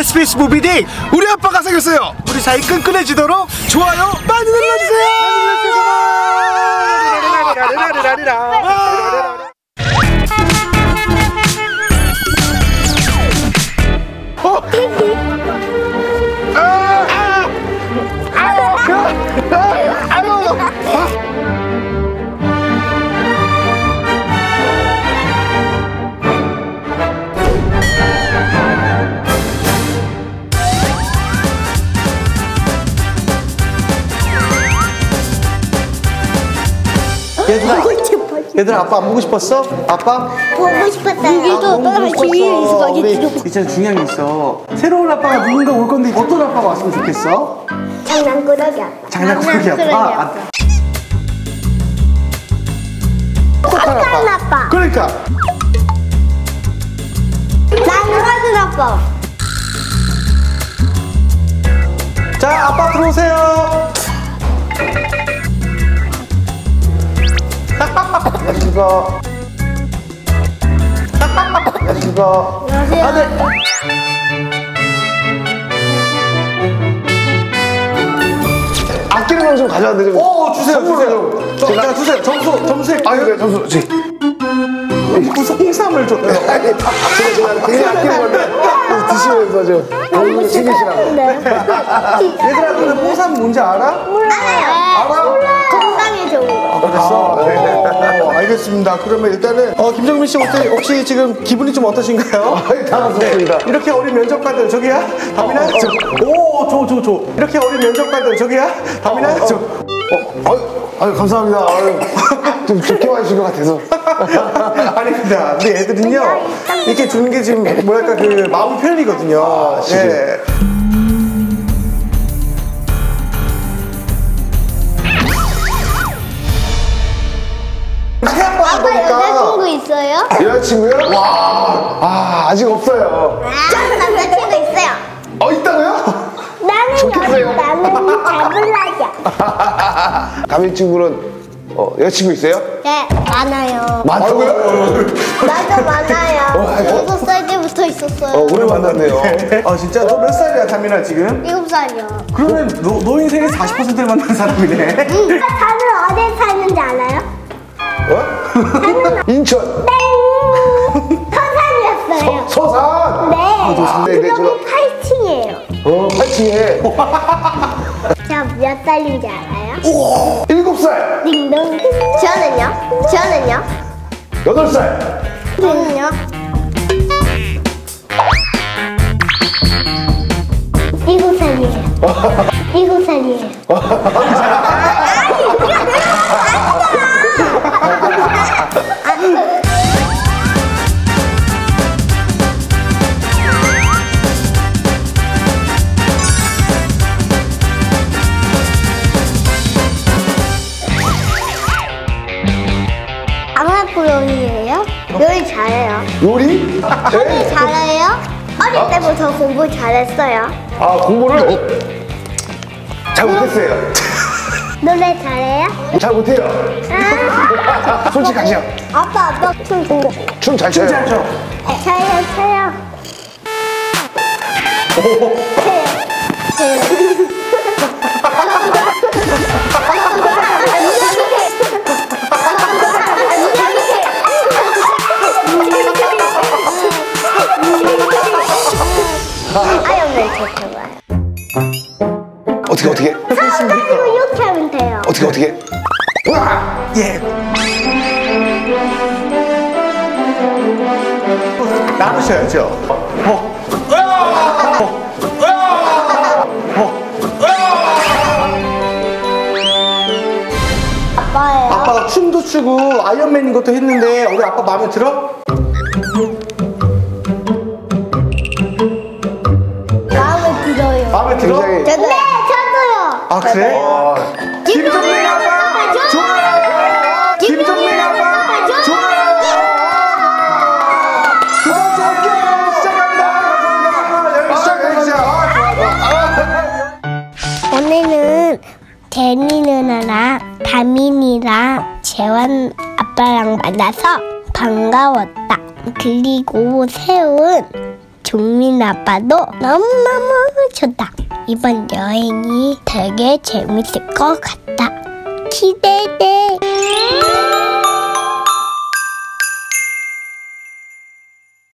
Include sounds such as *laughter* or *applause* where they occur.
SBS 무비데이 우리 아빠가 생겼어요. 우리 사이 끈끈해지도록 좋아요 많이 눌러주세요 얘들아 얘들아 아빠 안 보고 싶었어? 아빠? 보고 싶었어요. 아, 보고 싶었어. 우리 스파게티 이제 중요한 게 있어 새로운 아빠가 누군가 올 건데 어떤 아빠가 왔으면 좋겠어? 장난꾸러기 아빠. 장난꾸러기 아빠 아, 착한 아빠. 그러니까 나는 아빠. 자 아빠 들어오세요 안녕하십니까 안녕하십니까 안녕하세요. 아, 네. 아끼는 건좀 가져왔는데 좀. 오 주세요 선물로 주세요 좀. 자, 자 주세요 점수 점수 아, 네, 점수. 지. 무슨 홍삼을 줘요 아니, 제가 제가 굉장히 아끼는 건데 드시면서 좀 너무 챙기시라고. 네. 얘들아 근데 홍삼 뭔지 알아? 알아요. 건강에 좋은 거. 그랬어? 어, 알겠습니다 그러면 일단은 어, 김정민 씨 어때, 혹시 지금 기분이 좀 어떠신가요? *laughs* 당황스럽습니다. 이렇게 어린 면접관들 저기야 다민아 오줘줘줘 이렇게 어린 면접관들 저기야 다민아 저 어, 아유, 아유, 감사합니다. 아유, 좀 좋게 와주신 것 같아서. *laughs* 아니 근데 애들은요 이렇게 주는 게 지금 뭐랄까 그 마음 표현이거든요 예. 새 아빠 다 아빠 보니까 여자친구 있어요? 여자친구요? 와. 아, 아직 없어요. 저는 남자친구 있어요. 어, 있다고요? 나는 좋겠어요. 여자, 나는 잡을라자. *laughs* 다민 친구는 어, 여자친구 있어요? 네, 많아요. 많다고요? *laughs* 나도 많아요. 아이고. 여섯 살 때부터 어, 있었어요. 오래 만났네요. 아 진짜 너 몇 살이야 다민아 지금? 일곱 살이요. 그러면 너, 너 인생의 40%를 만난 사람이네 저 어, 8층에. 저몇 살인지 알아요? 일곱 살. 딩동. 저는요? 저는요? 여덟 살. 저는요? 일곱 살이에요. *laughs* 일곱 살이에요. *laughs* 요? 요리 잘해요. 요리? 네. 잘해요? 어릴 때부터 공부 잘했어요. 아, 공부를 잘 못했어요. 노래 잘해요? 잘 못해요. 아, 솔직하시죠? 아빠 아빠 춤 춘다. 춤잘 춰요. 잘 쳐. 차요 차요. 아영을 어떻게, 어떻게? 그리고 이렇게 하면 돼요. 어떻게, 어떻게? 으아! 예. 나누셔야죠. 어. 아빠예요. 아빠가 춤도 추고 아이언맨인 것도 했는데 우리 아빠 마음에 들어? 마음에 들어요. 마음에 들어? 굉장히-. 네, 아, 김정민 아빠 좋아요. 김정민 아빠 좋아요. 두 번째 게임 시작합니다. 시작합니다. 오늘은 데니 누나랑 다민이랑 재환 아빠랑 만나서 반가웠다. 그리고 세운 종민 아빠도 너무너무 좋다. 이번 여행이 되게 재밌을 것 같다. 기대돼!